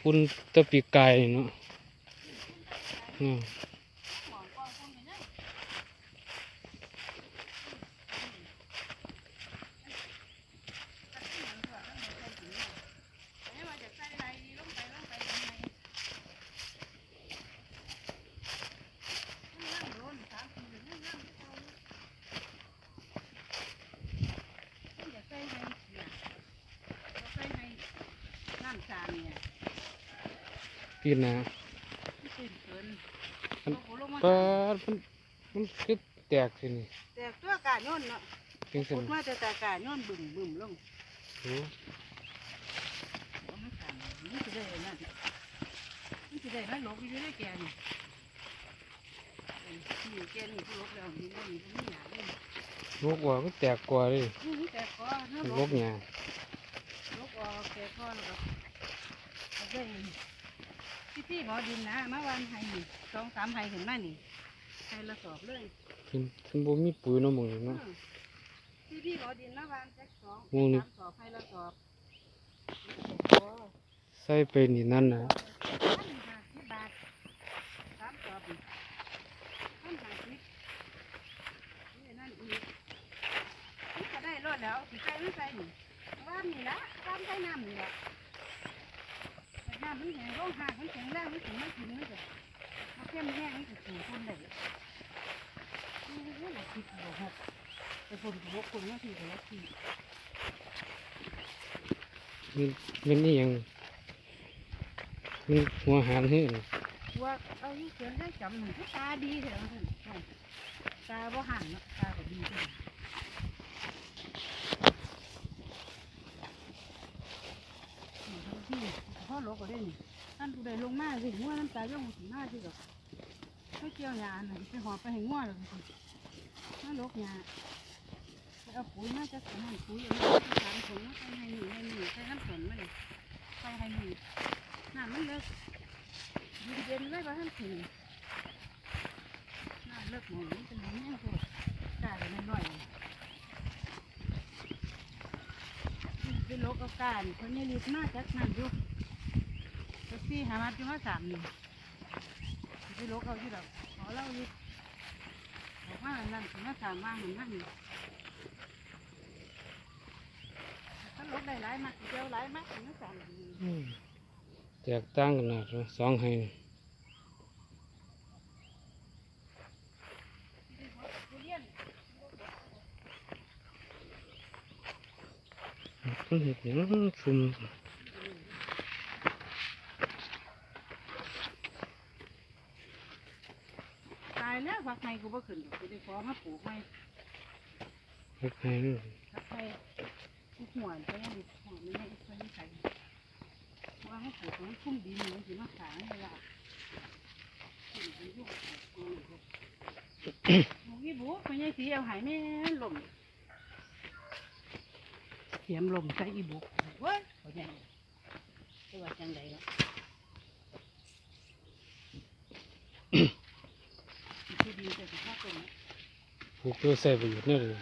ฝุ่นแตะปีกไก่เนาะอืมน้ำชาเนี่ย ปีหนาตื่นเกินปาดมันมันคือแตกสินี่แต่ตัวกาโยนเนาะจังซั่พุนดมาแต่ตากาโยนบึ้มบึ้มลงโอ้เอามาขายนี่จะได้นั่นนี่จะได้นั่นหลบอยู่ได้แกนี่นี่แกนี่ผู้หลบแล้วนี่นี่นี่หยาเลยลกว่ามันแตกกว่าเลยนี่แต่ก็น้าหลลบกหญ้าลบออกแต่ก็แล้วก็เอาได้ พี่พี่หมอดินนะมาวันไห้นี่สองสามไห้ถึงมานี่ไห้ละสอบเลยเพิ่นเพิ่นบ่มีปุ๋ยเนาะหมื้นี้เนาะพี่พี่หมอดินมาวันแจ็คสองหมู่นี่สามสอบไห้ละสอบใส่ไปนี่นั่นน่ะพันห้าสิบบาทสามสอบนี่พันห้าสิบนี่นั่นอีกนี่ก็ได้รถแล้วสิใส่ไม่ใส่นี่ว่านนี่ละว่านใส่น้ำนี่ละแต่ น้ำมันแห้งร้องหากมันแข็งแรงมันถึงไม่กินมันจะมันเข้มแห้งมันจะสูงคนได้นี่นี่เราคิดบอกหกไปคนบอกคนว่าที่บอกที่มันมันนี่ยังมันหัวหารหื้อนี่ว่าเอายู่งเขียนได้จำหนึ่งตาดีเถอะตาบ่หันเนาะตาก็ดีเถอะ พ่อโลกก็ได้นี่ท่นผู้ใดลงมาสิงัวน้ำตาย่องถึงหน้าที่ก็ไม่เกี่ยวยาหน่อยไปหอบไปให้งัวเลยสิน่าลกยาไปเอาปุ๋ยมาจากสมันปุ๋ยเอามาจากสามถุงมใส่ให้หนึ่งให้หนึ่งใส่น้ำฝนมาเลยใส่ให้หนึ่งน้ำมันเลิกยืนเย็นไว้บ่ทันถึงน่าเลิกหมองนี่เป็นหยังแม่พวกกากันน้อยๆนี่เป็นโลกอาการคนนี้รีบมาจากนั่นอยู่ จักซี่หามาที่มาสามนี่เป็นโลกเอาที่แบบขอเล่าอยู่บอกว่านั่นถึงมาสามว่างเหมือนนั่นนี่ถ้าลดได้หลายมากเดียวหลายมากถึงมาสามนี่อืมแตกต่างกันนะสองให้เพิ่นเฮ็ดหยังซุ่ม ตาย แล้วฝักไม้กูบ่ขึ้นดอกกูได้ขอมาปลูกไม้เฮ็ดให้นี่ฝักไม้กูหวนไปยังดิหวนไม่ได้อีกคนใส่ว่าให้ปลูกมันคุ้มดินมันสิมาขายให้ละหมูกี่บุกไม่ใช่สีเอาหายแม่ลมเสียมลมใส่อีบุกเว้ยเขาใหญ่จะว่าจังใดละที่ดินจะสิบห้าต้น ปลูกเพื่อใช้ประโยชน์นี่ยเลย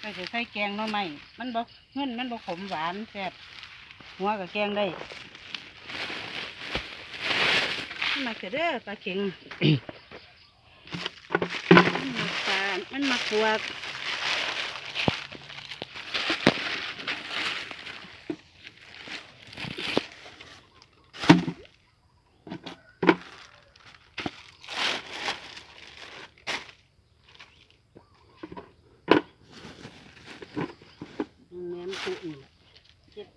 ไปใส่ใส่แกงหน่อไม้มันบอกเงินมันบอกขมหวานแซ่บหัวกับแกงได้มันมาเกิดเด้อปลาเข็ง มันมาปลามันมาขวกแม่มนตุนี่แหละเจ็บ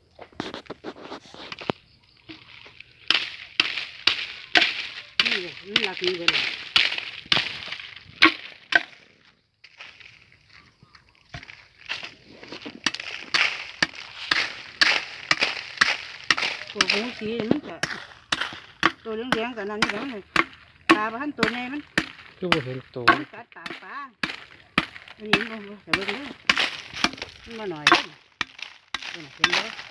นี่ เลยมันหลักนี่เลยตัวหูสีมันก็ตัวเหลืองๆกับนั้นนี่ก็มันเลยตาบ้านตัวใหญ่มันคือบ่เห็นโตมันกัดปากปลาอันนี้มันบ่แต่เบิ่งเด้อมันมาหน่อยเด้อเห็นเ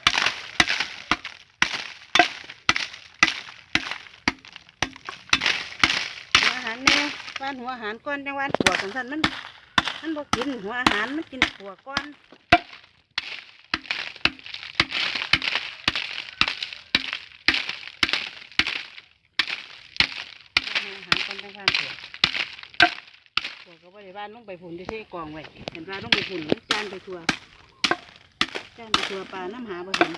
วันหัวอาหารก้อนจังวันปวกของท่นมันมันบอกกินหัวอาหารมันกินปวกก้อนจังบ้านเถอะวกกับว่าในบ้านต้องไปผุนที่เทกองไว้ เห็นปลาต้องไปผุนจานไปทัวจานไปทัวปลาน้ำหาบ่เห็น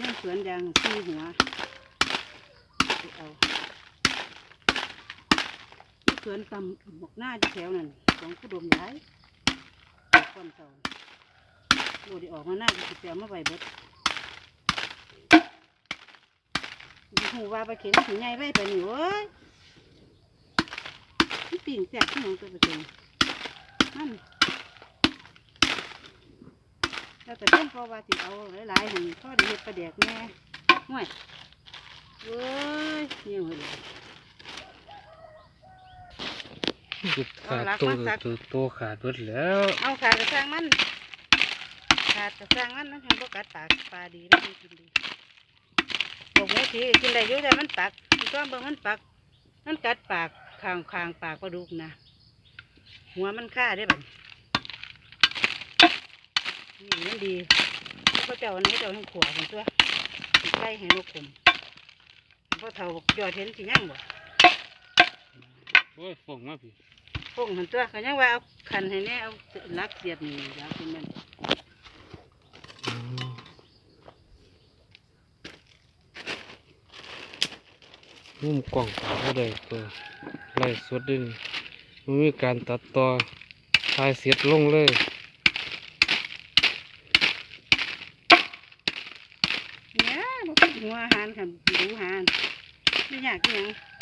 นั่นสวนยางที่หัวเอาที่สวนตำหมกหน้าที่แถวนั่นของผู้ดมย้ายก้อนเก่าโอ้ได้ออกมาหน้าก็สิแปลมาไว้เบิดหูว่าไปเข็นถึงไงไว้ไปนี่เว้ยปิ่งแจกที่หนองตัวเป็นมัน แล้วแต่เพื่อนพอว่าสิเอาหลายๆหันพ่อได้เฮ็ดปลาแดกแน่ห่วยเว้ยเหี่ยวเลยจิตขาดตัวตัวตัวขาดเบิดแล้ว เอาขาดกระซังมัน ขาดกระซังมันมันทำพวกกัดปากปลาดีนะมันกินดีบอกว่าสิกินได้อยู่แต่มันปักมันก็เบิ่งมันปัก มันกัดปากคางคางปากปลาดุกนะหัวมันฆ่าได้แบบนี่ มันดีเขาเจ้าอันนี้เขาเจ้าให้ขวของตัวใกล้ให้นกขมเพราะเท่ายอดเห็นสิยังบ่โอ้ยฟงมาพี่พงหันตัวเขายังว่าเอาขันให้แน่เอาลักเสียบนี่อยากเป็นมันอืมมุมกล่องก็ได้ตัวไล่สดดินมันมีการตัดต่อถ่ายเสียดลงเลยเนี่ยบ่คิดหัวอาหาร ค่ะดูหานไม่อยากอิหยัง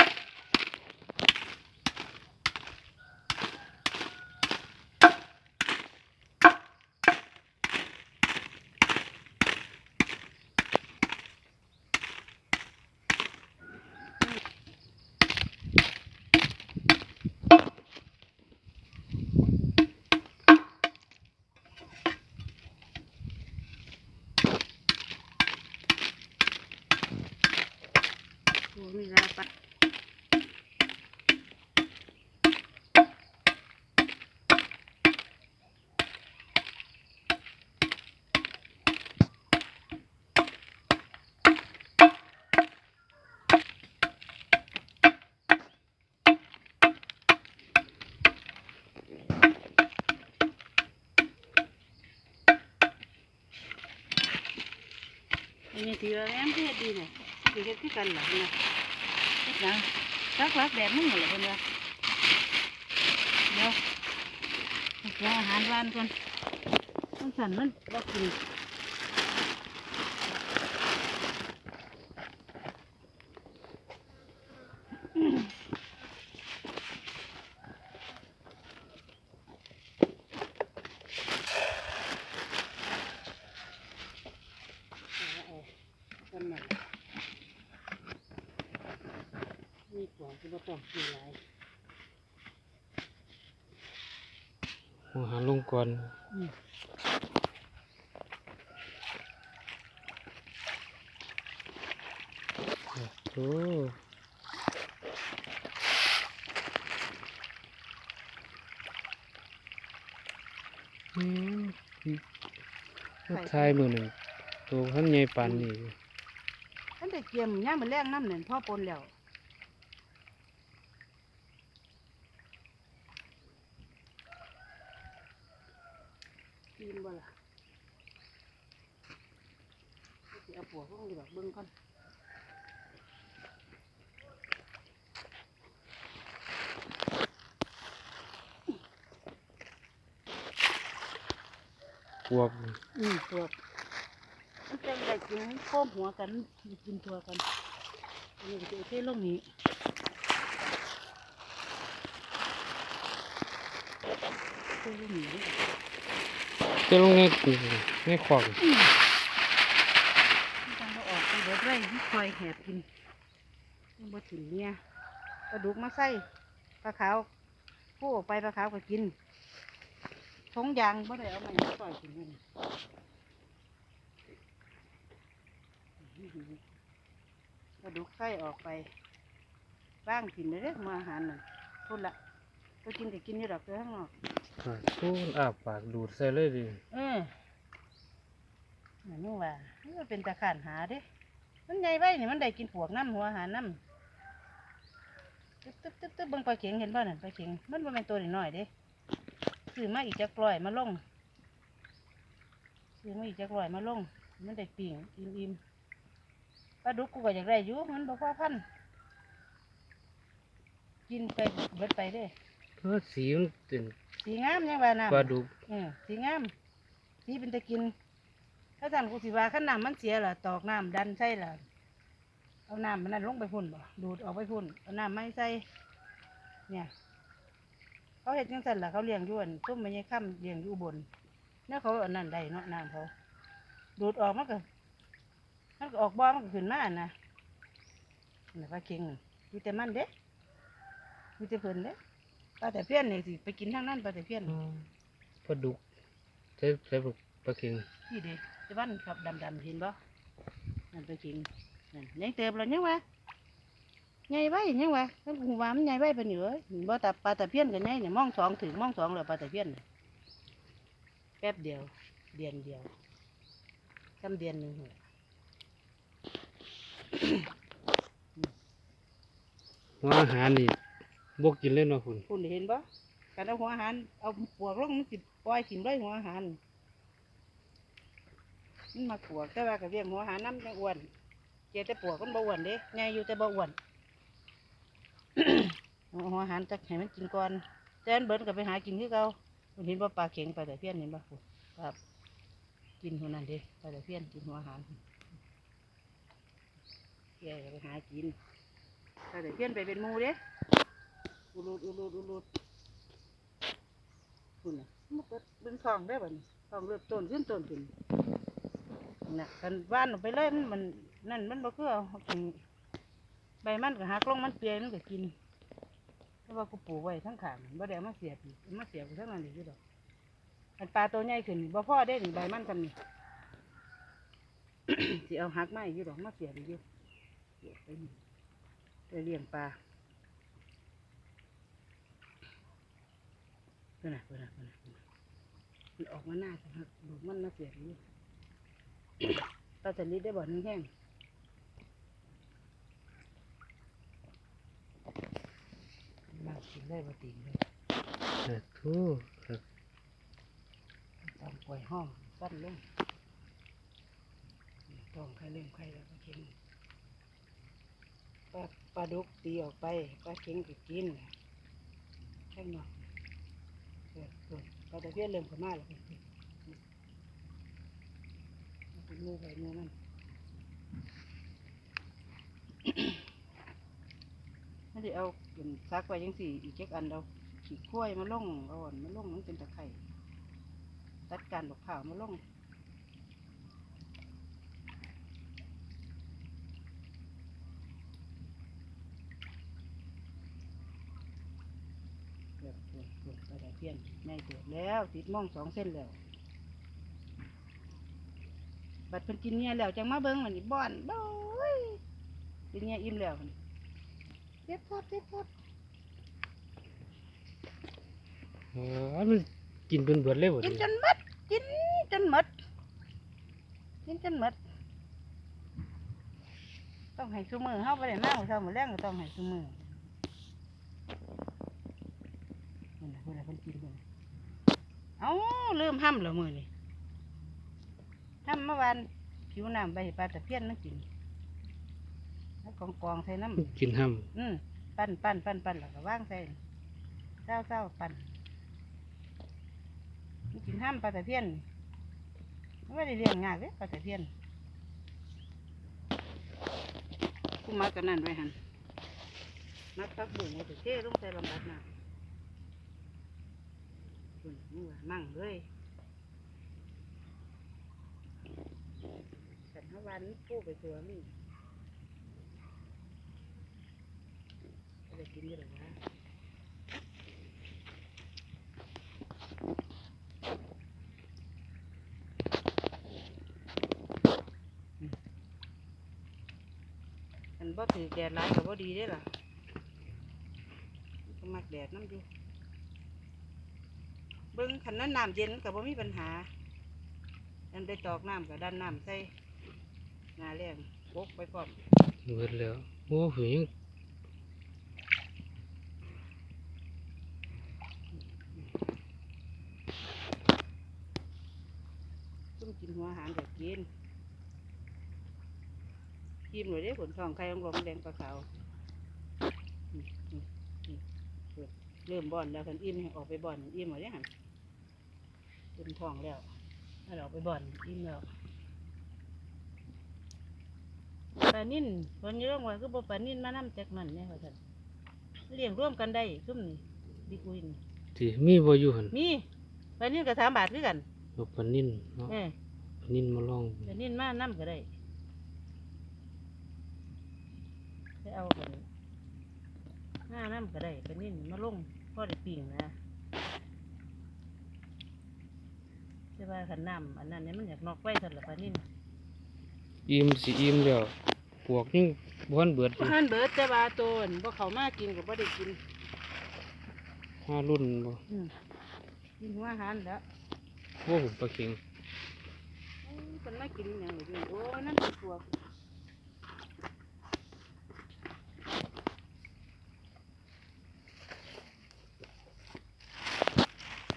นนี้ถือว่าแม่นเฮ็ดดีเลยดีเฮ็ดคือกันหลังนะเฮ็ดหยังรักรักแบบมึงเหรอเพิ่นวะเดี๋ยวเดี๋ยวอาหารวานก่อนมันสั่นมันบ่กินเอาเอากันหน่อยมีกว่า ที่บ่ต้องกินหลายหัวหาลงก่อนอืมโอ้อืมรถไทยมือหนึ่งตัวขันใหญ่ปานนี่ ท่านได้เกียมย่ามมันแรงน้ำหนึ่งพ่อปนแล้วกินบ่ล่ะสิเอาปัวพวกนี้แบบเบิ้งก่อน พวกอืมตัวมันจะได้กินโค้มหัวกันกินตัวกันอันนี้ก็จะเอาเทลงนี้เทลงนี้เจะลงในในขวากอืมมันต้องเอาออกไปเบิดไว้ที่คอยแหบกินมันบ่ถิ่นเนี่ยปลาดุกมาใส่ปลาขาวผู้ออกไปปลาขาวก็กิน ทงยางบ่ได้เอามาปล่อยกินกันปลาดุกไส้ออกไปบ้างกินเลยเด้อมาอาหารน่ะพุ่นละตัวกินก็กินนี่ดอกเด้อข้างนอกขาดตู้อาปากดูดใส่เลยดิเออนั่นนึกว่านี่มันเป็นตะขานหาเด้ มันใหญ่ไว้นี่มันได้กินปวกน้ำหัวอาหารน้ำตึ๊บตึ๊บตึ๊บตึ๊บเบิ่งปลาเข็งเห็นบ่นั่นปลาเข็งมันบ่แม่นตัวน้อยๆเด้ ซื้อมาอีกจักร้อยมาลงซื้อมาอีกจักร้อยมาลง มันได้ปิ่งอิ่มๆปลาดุกกูก็อยากได้อยู่มันบ่พอพันกินไปเบิดไปเด้เพราะสีมันเป็นสีงามยังว่าน้ำปลาดุกเออสีงามสีเป็นตะกินถ้าสั่นกูสิว่าขั้นน้ำมันเสียล่ะตอกน้ำดันใส่ล่ะเอาน้ำมันนั่นลงไปพุ่นบ่ดูดออกไปพุ่นเอาน้ำไม่ใส่เนี่ย เขาเห็ดจังสั่นล่ะเขาเลี้ยงอยู่อันซุ่มไม่ใช่ค่ำเลี้ยงอยู่อุบนเนี่ยเขาเอานั่นได้เนาะน้ำเขาดูดออกมันก็มันก็ออกบ่อมันก็ขึ้นมานะนี่ปลาเค็งน่ะมีแต่มันเด้มีแต่เพิ่นเด้ปลาแต่เพี้ยนนี่สิไปกินทางนั้นปลาแต่เพี้ยนปลาดุกใช้ใช้ปลาเค็งนี่เด้จะบ้านขับดำๆเห็นบ่นั่นตัวจริงนั่นยังเติบแล้วยังวะ ใหญ่ไว้ยังวะท่านผู้ว่ามันใหญ่ไว้ปานนี้เอ้ยบ่ตาปลาตะเพียนกันใหญ่เนี่ยมองสองถึงมองสองแล้วปลาตะเพียนน่ะแป๊บเดียว เดือนเดียวจำเดือนหนึ่งหัวหัวอาหารนี่บกกินเลยเนาะคุณคุณเห็นบ่การเอาหัวอาหารเอาปวกลงมันสิปล่อยถิ่มเลยหัวอาหารมันมาปวกแต่ว่าก็เรียกหัวอาหารน้ำจังอ้วนเจแต่ปวกมันบ่อ้วนเด้ใหญ่อยู่แต่บ่อ้วนเอา หัวอาหารจักให้มันกินก่อนแต่อันเบิดก็ไปหากินคือเก่าเห็นบ่ปลาเข็งปลาตะเพียนเห็นบ่คุณครับกินหัวนั่นเด้ปลาตะเพียนกินหัวอาหารแกไปหากินปลาตะเพียนไปเป็นมูเด้อุลุดอุลุดอุลุดคุณน่ะมันก็เป็นทองได้บ่นี่ทองเริ่มต้นขึ้นต้นขึ้นน่ะกันว่านไปเลยมันมันนั่นมันบ่คือเอากิน ใบมันก็หักลงมันเปียมันก็กินเพราะว่ากูปลูกไว้ทั้งขางบ่ได้เอามาเสียบอีกเอามาเสียบทั้งนั้นเลยอยู่ดอกอันปลาตัวใหญ่ขึ้นนี่บ่พอได้นี่ใบมันกันนี่ สิเอาหักไม้อยู่ดอกมาเสียบอีกอยู่เสียบไปนี่ไปเลี้ยงปลาเพื่อนน่ะเพื่อนน่ะเพื่อนน่ะมันออกมาหน้าจังหักดูกมันมาเสียบอยู่ปลาสลิดได้บ่อนึงแห้ง มากินได้บ่ติงเลยแต่ทูครับต้องปล่อยห้องสั้นลงต้องใครเล่มใครแล้วก็เข็งปลาปลาดุกตีออกไปปลาเข็งก็กินแค่นั้นเออเออปลาตะเพียนเริ่มเข้ามาแล้วก็กินมันเป็นงูไปงูนั่น ไม่ได้เอาเป็นซักไว้ยังสี่อีกเจ็กอันเราขี้ข้วยมาลงเอาอ่อนมาล่งมันเป็นตะไคร่ตัดการดอกข่าวมาลงเกือบเกือบเกือบไปได้เพี้ยนใหญ่เกือบแล้วติดม่องสองเส้นแล้วบัดเพิ่นกินเนี่ยแล้วจังมาเบิ่งมันนี่บ่อนโอ้ยกินเนี่ยอิ่มแล้ว เจ็บครับเจ็บครับเออมันกินเป็นเบิดเลยบ่กินนี่จนหมดกินจนหมดกินจนหมดต้องให้ซุมือเฮาบ่ได้มาเช้ามื้อแรงก็ต้องให้ซุมือนั่นน่ะเพิ่นน่ะเพิ่นกินเพิ่นน่ะเอ้าลืมห้ำแล้วมื้อนี้ห้ำเมื่อวานผิวน้ำใบปลาตะเพียนมันกินแล้ว กองกองๆใส่น้ำกินห้อืมปั้นปั้นปั้นปั้นแล้วก็วางใส่เจ้าเจ้าปั้นมันกินห้ามปลาตะเพียนมันไม่ได้เลี้ยงงากเลยปลาตะเพียนกูมักกันนั่นไว้หันมักพักบุ้งไว้ถึงเท่ลงใส่ลำบัดน่ะคุณมึงว่ามั่งเลยแต่ถ้าวันนี้กู้ไปตัวนี่ จะกิน อยู่หรอวะอันบ่ถือแดดร้ายกับบ่ดีได้อล่ะมันก็มักแดดน้ำอยู่เบิ้งขันนั้นน้ำเย็นกับบ่มีปัญหาดันได้ตอกน้ำกับดันน้ำใส่นาแรงกกไปพร้อมเบิดแล้ว โอ้โหยัง ซุ่มกินหัวอาหารแบบกิน กินหน่อยเด้ผลทองไข่ของรองแดงปลาขาวอืมอืมอืมเริ่มบ่อนแล้วคันอิ่มให้ออกไปบ่อนอิ่มหมดเด้หันเต็มท้องแล้วถ้าเราไปบ่อนอิ่มแล้วปลานิ่นคนนี้ร้องว่าคือบ่ปลานิ่นมานำจากนั่นเนี่ยเขาท่านเลี้ยงร่วมกันได้ซุ่มนี่ดีกุยนี่ที่มีบ่อยู่หั่นมีปลานิ่นก็สามบาทคือกันเอาปลานิ่นเนาะเออปลานิ่นมาลองปลานิ่นมานํก็ได้ ไปเอากันห้าน้ำก็ได้ปลานิ่นมาลงพอได้ปิ่งนะแต่ว่าขันน้ำอันนั้นเนี่ยมันอยากนอกไว้สันละปลานิ่นอิ่มสิอิ่มแล้วปวกยังบ่ทันเบิดอบ่ยู่หันเบิดแต่ว่าโตนบ่เขามากินก็บ่ได้กินห้ารุ่นบ่อืมกินหัวอาหารแล้วโอ้โหปลาเข็งเอ้ยเพิ่นมากินอหย่างนี้โอ้ยนั่นเป็นพวก